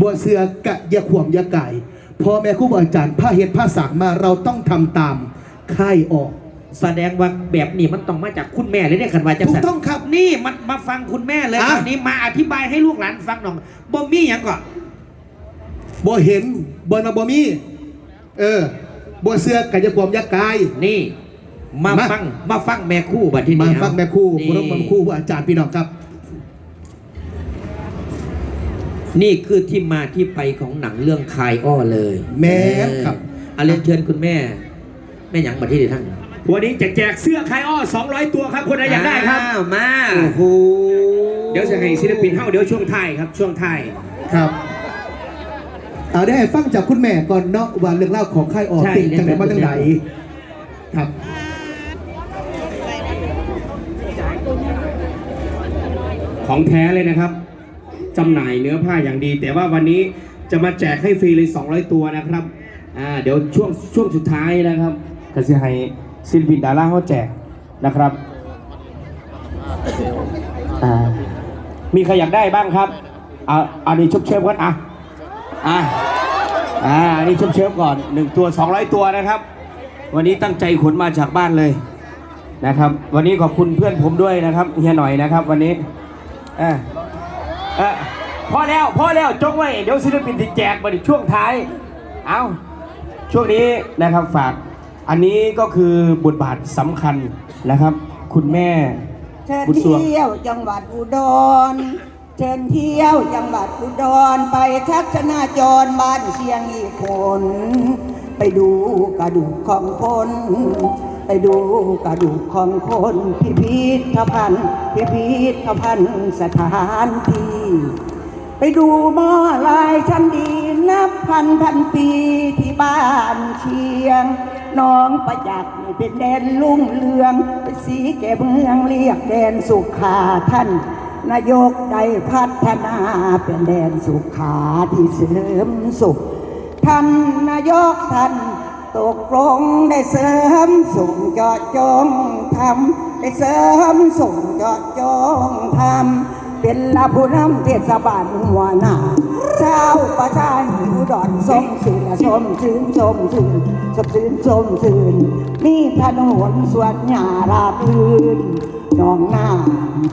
บัวเสือกะอยาขวมอยาไก่พ่อแม่ครูบาอาจารย์ผ้าเฮ็ดผ้าสักมาเราต้องทำตามค่ายออก แสดงว่าแบบนี้มันต้องมาจากคุณแม่เลยเนี่ยขันว่าจังถูสักนต้องครับ นี่มันมาฟังคุณแม่เลยอะ คราวนี้มาอธิบายให้ลูกหลานฟังหน่อยบ่มีอย่างก่อนบ่เห็นบ่นะบ่มีเออบัวเสือกะอยาขวมอยาไก่ นี่ มามา ฟังมาฟังแม่คู่บัดที่มานี่ฟังแม่ครู่นี่พระมครู่อาจารย์พี่น้องครับ นี่คือที่มาที่ไปของหนังเรื่องคายอ้อเลยแม่นครับ เออเอาเรียนเชิญคุณแม่ แม่หยังบัดที่นี่ท่านวันนี้จะแจกเสื้อคลายอ้อ 200 ตัวครับ คนไหนอยากได้ครับอ้าวมาโอ้โหเดี๋ยวจะให้ศิลปินเข้าเดี๋ยวช่วงท้ายครับ ช่วงท้ายครับเอาได้ฟังจากคุณแม่ก่อนเนาะว่าเรื่องเล่าวของค่ายออกใช่ติดจังไหนมาจังไหนเรียนครับ ของแท้เลยนะครับ จำหน่ายเนื้อผ้าอย่างดี แต่ว่าวันนี้จะมาแจกให้ฟรีเลย 200 ตัวนะครับอ่าเดี๋ยวช่วงช่วงสุดท้ายนะครับก็จะให้ศิลปินดาราเขาแจกนะครับอ่ามีใครอยากได้บ้างครับอ่าอันนี้ชุบเชฟก่อนอะอะอ่าอันนี้ชุบเชฟก่อนหนึ่งตัว 200 ตัวนะครับ วันนี้ตั้งใจขนมาจากบ้านเลยนะครับ วันนี้ขอบคุณเพื่อนผมด้วยนะครับเฮียหน่อยนะครับ วันนี้เออ เออพอแล้วพอแล้วจงไว้ เดี๋ยวศิลปินที่แจกมาในช่วงท้าย เอาช่วงนี้นะครับฝาก อันนี้ก็คือบทบาทสำคัญนะครับ คุณแม่ เชิญบุญสวง เที่ยวจังหวัดอุดร เชิญเที่ยวจังหวัดอุดรไปทัศนาจรบ้านเชียงอีกคน ไปดูกระดูกของคน ไปดูกระดูกของคนพิพิธภัณฑ์พิพิธภัณฑ์สถานที่ ไปดูหม้อลายชั้นดีนับพันพันปีที่บ้านเชียงน้องประจักษ์เป็นแดนลุ่งเรือง เป็นสีแก่เมืองเรียกแดนสุขาท่านนายกได้พัฒนาเป็นแดนสุขาที่เสริมสุขท่านนายกท่าน ตกลงได้เสริมส่งเจาะจงทำได้เสริมส่งเจาะจงทำเป็นลาผู้นำเทศบาลหัวหน้าชาวประชาหิวดอนสมสื่นชมชื่นชมชื่นชมชื่นชมชื่นมีถนนสวนหญ้าราบรื่น น้องหน้า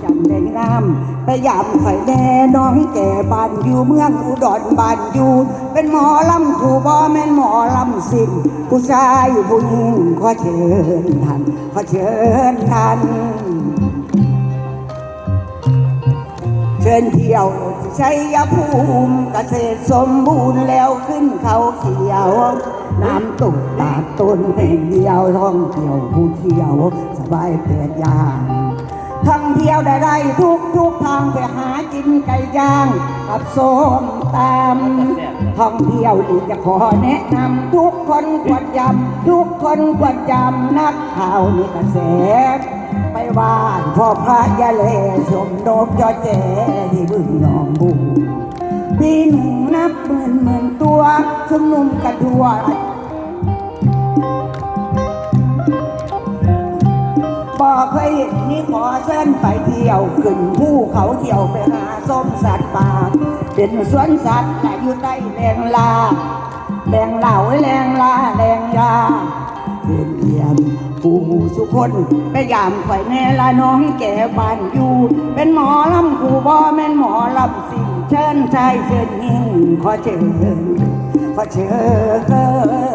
จำได้งามไปยามไฟแน่น้องแก่บ้านอยู่เมืองอุดรบ้านอยู่ เป็นหมอลำคู่บ่แม่นหมอลำสิงผู้ชายผู้หญิงขอเชิญท่านขอเชิญท่านเชิญเที่ยวชัยภูมิเกษตรสมบูรณ์แล้วขึ้นเขาเขียว น้ำตกตาต้นแห่งเดียวท่องเที่ยวผู้เที่ยว สบายเปลียดยาง ท่องเที่ยวได้ได้ทุกทุกทางไปหากินไก่ย่างกับส้มตำท่องเที่ยวดีจะขอแนะนำทุกคนควรจำทุกคนควรจำนักข่าวนี่กระแสไปว่านพ่อพระยาเลสมนกจอแจที่บึงหนองบูปีหนึ่งนับหมื่นหมื่นตัวชุมนุมกันทั่ว นนี่ขอเส้นไปเที่ยวขึ้นภูเขาเที่ยวไปหาส้มสัตว์ป่าเป็นสวนสัตว์แต่อยู่ใต้แรงลาแรงเหล่าแรงลาแรงยาเรียนเรียนผู้สุคนไปยามข่อยแน่ละน้องแก่บ้านอยู่ เป็นหมอลำคู่บ่แม่นหมอลำสิ่งเชิญชายเชิญหญิงขอเชิญขอเชิญ